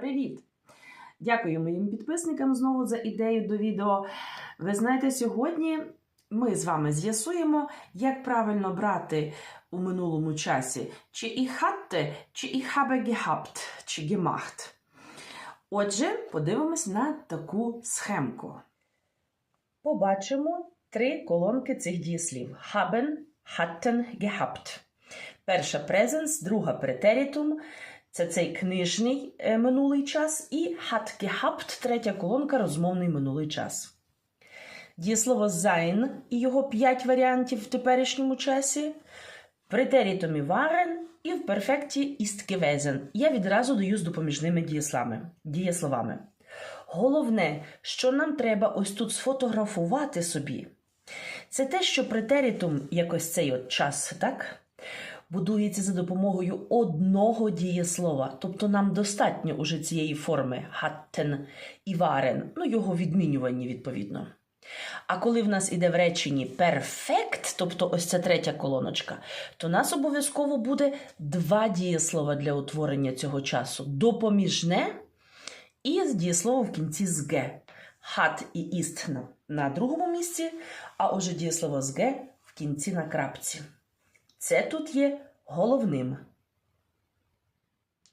Привіт! Дякую моїм підписникам знову за ідею до відео. Ви знаєте, сьогодні ми з вами з'ясуємо, як правильно брати у минулому часі чи ich hatte, чи habe gehabt, чи gemacht. Отже, подивимось на таку схемку. Побачимо три колонки цих дієслів: haben, hatten, gehabt. Перша presens, друга претерітум, це цей книжний е, минулий час, і gehabt, третя колонка розмовний минулий час. Дієслово sein і його п'ять варіантів в теперішньому часі. В претерітумі waren і в перфекті ist gewesen. Я відразу даю з допоміжними дієслами, дієсловами. Головне, що нам треба ось тут сфотографувати собі, це те, що претерітум, якось цей от час, так? Будується за допомогою одного дієслова. Тобто нам достатньо уже цієї форми hatten і waren, ну його відмінювання відповідно. А коли в нас іде в реченні перфект, тобто ось ця третя колоночка, то нас обов'язково буде два дієслова для утворення цього часу: допоміжне і дієслово в кінці з ге. Hat і іст на другому місці, а уже дієслово з ге в кінці на крапці. Це тут є головним.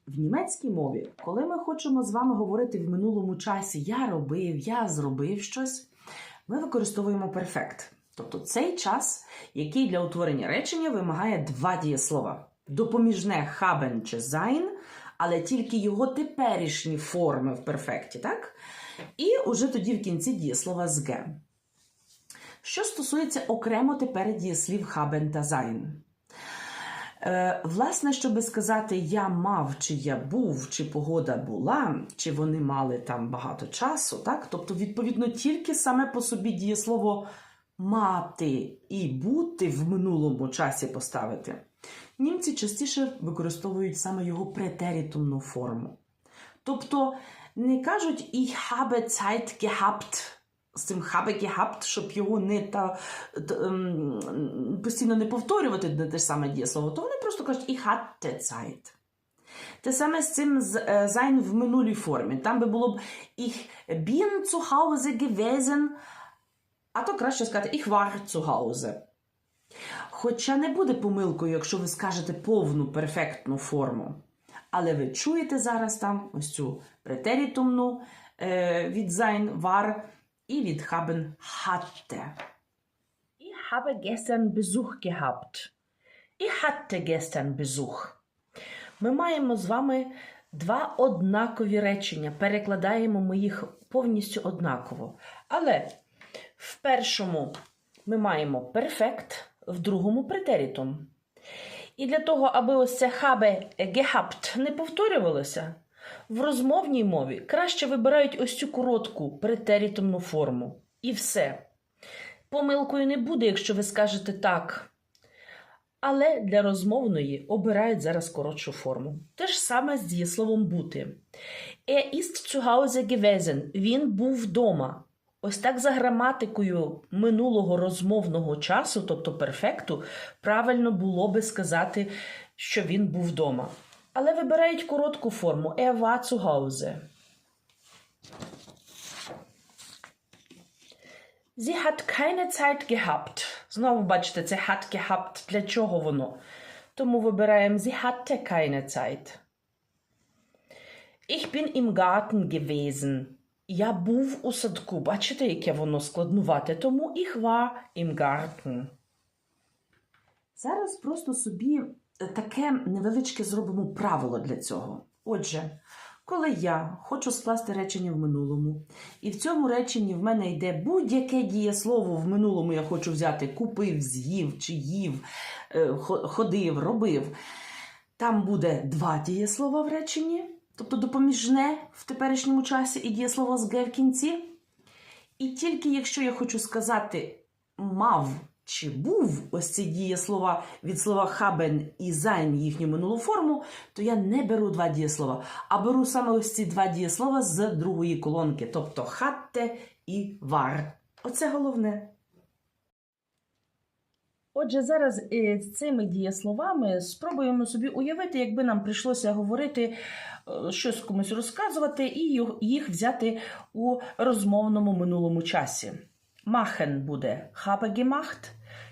В німецькій мові, коли ми хочемо з вами говорити в минулому часі я робив, я зробив щось, ми використовуємо перфект. Тобто цей час, який для утворення речення вимагає два дієслова: допоміжне haben чи sein, але тільки його теперішні форми в перфекті, так? І уже тоді в кінці дієслова з. Що стосується окремо тепер дієслів haben та sein. Е, власне, щоб сказати я мав, чи я був, чи погода була, чи вони мали там багато часу, так? Тобто, відповідно, тільки саме по собі дієслово мати і бути в минулому часі поставити. Німці частіше використовують саме його претерітумну форму. Тобто не кажуть ich habe Zeit gehabt, з цим habe gehabt, щоб його не та, та ем, постійно не повторювати на те ж саме дієслово, то вони просто кажуть ich hatte Zeit. Те саме з цим е, sein в минулій формі. Там би було б ich bin zu Hause gewesen, а то краще сказати ich war zu Hause. Хоча не буде помилкою, якщо ви скажете повну перфектну форму. Але ви чуєте зараз там ось цю претерітумну е, від sein war і від haben hatte. Ich habe gestern Besuch gehabt. Ich hatte gestern Besuch. Ми маємо з вами два однакові речення. Перекладаємо ми їх повністю однаково. Але в першому ми маємо перфект, в другому претерітум. І для того, аби ось це habe gehabt не повторювалося, в розмовній мові краще вибирають ось цю коротку претерітумну форму. І все. Помилкою не буде, якщо ви скажете так. Але для розмовної обирають зараз коротшу форму. Те ж саме з дієсловом бути. Er ist zu Hause gewesen. Він був вдома. Ось так за граматикою минулого розмовного часу, тобто перфекту, правильно було би сказати, що він був вдома. Але вибирають коротку форму Er war zu Hause. Sie hat keine Zeit gehabt. Знову бачите, це hat gehabt. Для чого воно? Тому вибираємо Sie hatte keine Zeit. Ich bin im Garten gewesen. Я був у садку. Бачите, яке воно складнувате? Тому ich war im Garten. Зараз просто собі таке невеличке зробимо правило для цього. Отже, коли я хочу скласти речення в минулому, і в цьому реченні в мене йде будь-яке дієслово в минулому я хочу взяти купив, з'їв, чи їв, е, ходив, робив. Там буде два дієслова в реченні, тобто допоміжне в теперішньому часі і дієслово з «ге» в кінці. І тільки якщо я хочу сказати мав чи був ось ці дієслова від слова haben і sein їхню минулу форму, то я не беру два дієслова, а беру саме ось ці два дієслова з другої колонки, тобто hatte і war. Оце головне. Отже, зараз е, цими дієсловами спробуємо собі уявити, якби нам прийшлося говорити, е, щось комусь розказувати, і їх взяти у розмовному минулому часі. Machen буде habe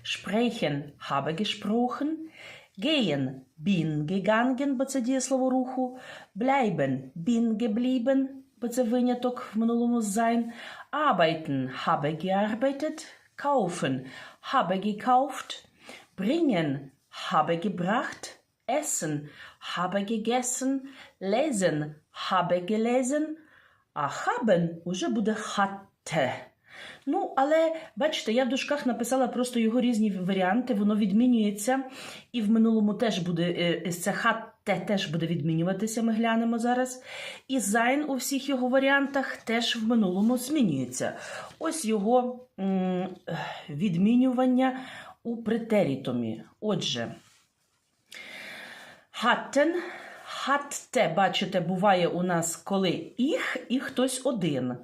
sprechen habe gesprochen, gehen bin gegangen, бо це дієслово руху, bleiben bin geblieben, бо це виняток в минулому sein, arbeiten habe gearbeitet, kaufen habe gekauft, bringen habe gebracht, essen habe gegessen, lesen habe gelesen, а haben уже буде hatte. Ну, але бачите, я в дужках написала просто його різні варіанти, воно відмінюється, і в минулому теж буде е, це хатте теж буде відмінюватися. Ми глянемо зараз. І зайн у всіх його варіантах теж в минулому змінюється. Ось його відмінювання у претерітумі. Отже, hatten, hatte, бачите, буває у нас, коли їх і хтось один.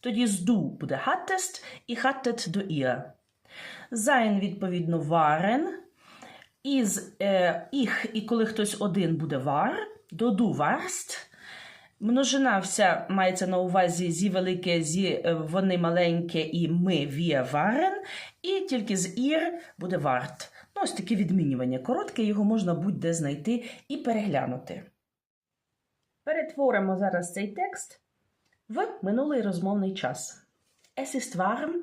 Тоді з du буде hattest і hattet до ihr. Sein, відповідно, waren. Із е, їх, і коли хтось один буде war, до du warst. Множина вся мається на увазі зі велике, зі е, вони маленьке і ми wir waren. І тільки з ir буде wart. Ну, ось таке відмінювання. Коротке, його можна будь-де знайти і переглянути. Перетворимо зараз цей текст в минулий розмовний час. Es ist warm,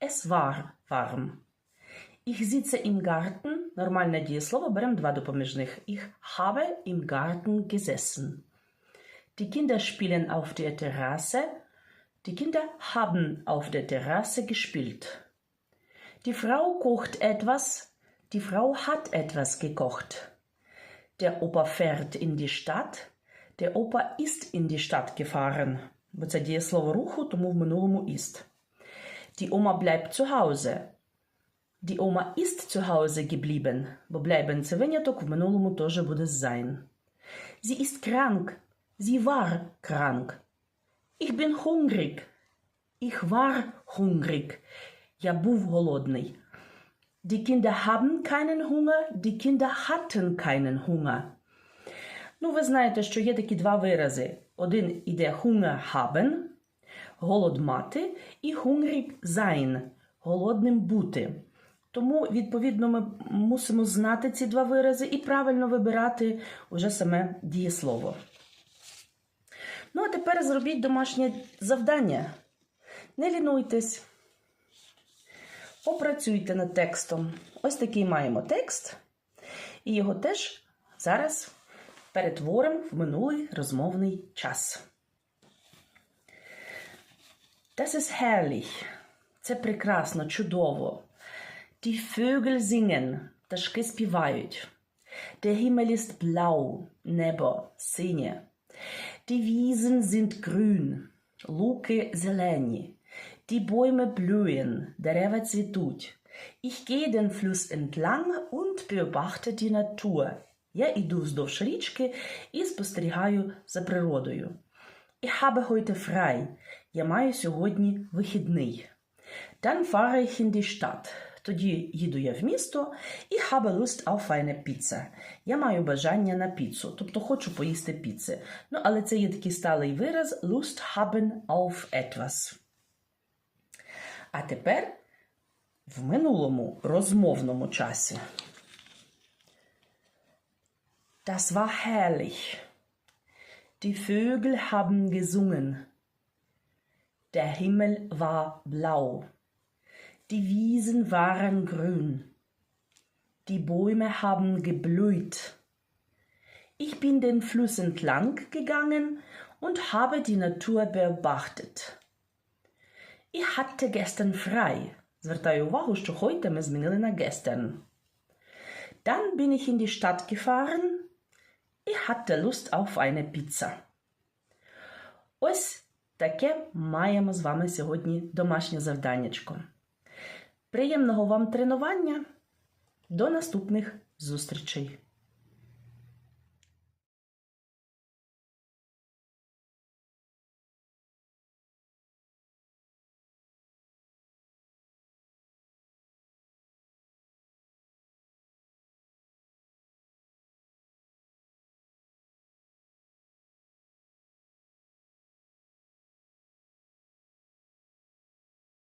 es war warm. Ich sitze im Garten. Нормальне дієслово, беремо два допоміжних. Ich habe im Garten gesessen. Die Kinder spielen auf der Terrasse. Die Kinder haben auf der Terrasse gespielt. Die Frau kocht etwas. Die Frau hat etwas gekocht. Der Opa fährt in die Stadt. Der Opa ist in die Stadt gefahren. Бо це дієслово руху, тому в минулому ist. Die Oma bleibt zu Hause. Die Oma ist zu Hause geblieben. Бо bleiben – це виняток, в минулому теж буде sein. Sie ist krank. Sie war krank. Ich bin hungrig. Ich war hungrig. Я був голодний. Die Kinder haben keinen Hunger. Die Kinder hatten keinen Hunger. Ну, ви знаєте, що є такі два вирази. Один іде Hunger haben, голод мати, і hungrig sein, голодним бути. Тому, відповідно, ми мусимо знати ці два вирази і правильно вибирати уже саме дієслово. Ну, а тепер зробіть домашнє завдання. Не лінуйтесь. Попрацюйте над текстом. Ось такий маємо текст. І його теж зараз перетворимо в минулий розмовний час. Das ist herrlich. Це прекрасно, чудово. Die Vögel singen. Пташки співають. Der Himmel ist blau. Небо синє. Die Wiesen sind grün. Луки зелені. Die Bäume blühen. Дерева цвітуть. Ich gehe den Fluss entlang und beobachte die Natur. Я іду вздовж річки і спостерігаю за природою. Ich habe heute frei. Я маю сьогодні вихідний. Dann fahre ich in die Stadt. Тоді їду я в місто і habe Lust auf eine Pizza. Я маю бажання на піцу, тобто хочу поїсти піци. Ну, але це є такий сталий вираз Lust haben auf etwas. А тепер в минулому розмовному часі. Das war herrlich. Die Vögel haben gesungen. Der Himmel war blau. Die Wiesen waren grün. Die Bäume haben geblüht. Ich bin den Fluss entlang gegangen und habe die Natur beobachtet. Ich hatte gestern frei. Звертаю увагу, що heute ми змінили на gestern. Dann bin ich in die Stadt gefahren. Ich hatte Lust auf eine Pizza. Ось таке маємо з вами сьогодні домашнє завданнячко. Приємного вам тренування. До наступних зустрічей!